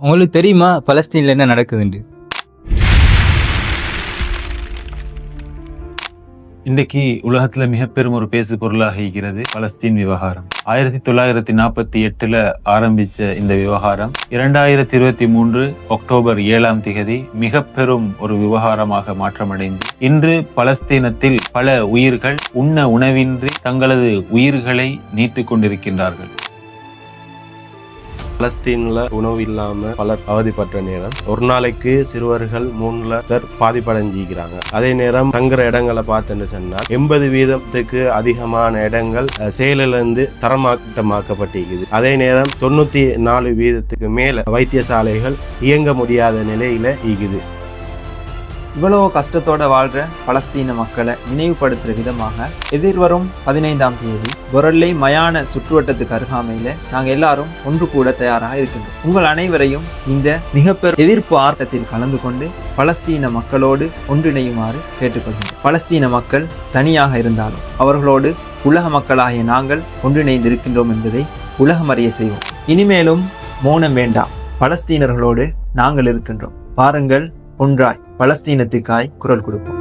உங்களுக்கு தெரியுமா பலஸ்தீனில் என்ன நடக்குதுண்டு இன்றைக்கு உலகத்தில் மிகப்பெரும் ஒரு பேசு பொருளாக இருக்கிறது பலஸ்தீன் விவகாரம். ஆயிரத்தி தொள்ளாயிரத்தி நாற்பத்தி எட்டில் ஆரம்பித்த இந்த விவகாரம் இரண்டாயிரத்தி இருபத்தி மூன்று அக்டோபர் ஏழாம் திகதி மிகப்பெரும் ஒரு விவகாரமாக மாற்றமடைந்து இன்று பலஸ்தீனத்தில் பல உயிர்கள் உண்ண உணவின்றி தங்களது உயிர்களை நீத்து கொண்டிருக்கின்றார்கள். பலஸ்தீன்ல உணவு இல்லாம பலர் அவதிப்பட்ட நேரம். ஒரு நாளைக்கு சிறுவர்கள் மூணுல பாதிப்படைஞ்சிக்கிறாங்க அதே நேரம் தங்குற இடங்களை பார்த்தேன்னு சொன்னால் எண்பது வீதத்துக்கு அதிகமான இடங்கள் செயலிலிருந்து தரமாட்டமாக்கப்பட்டிருக்குது. அதே நேரம் தொண்ணூத்தி நாலு வீதத்துக்கு மேல வைத்தியசாலைகள் இயங்க முடியாத நிலையில இருக்குது. இவ்வளவு கஷ்டத்தோட வாழ்ற பலஸ்தீன மக்களை நினைவுபடுத்துற விதமாக எதிர்வரும் பதினைந்தாம் தேதி பொருளை மயான சுற்றுவட்டத்துக்கு அருகாமையில நாங்க எல்லாரும் ஒன்று கூட தயாராக இருக்கின்றோம். உங்கள் அனைவரையும் இந்த மிகப்பெரும் எதிர்ப்பு ஆட்டத்தில் கலந்து கொண்டு பலஸ்தீன மக்களோடு ஒன்றிணையுமாறு கேட்டுக்கொள்கிறோம் பலஸ்தீன மக்கள் தனியாக இருந்தாலும் அவர்களோடு உலக மக்களாகிய நாங்கள் ஒன்றிணைந்திருக்கின்றோம் என்பதை உலகம் அறிய செய்வோம். இனிமேலும் மௌனம் வேண்டாம். பலஸ்தீனர்களோடு நாங்கள் இருக்கின்றோம். பாருங்கள் ஒன்றாய். பலஸ்தீனத்துக்காய் குரல் கொடுப்போம்.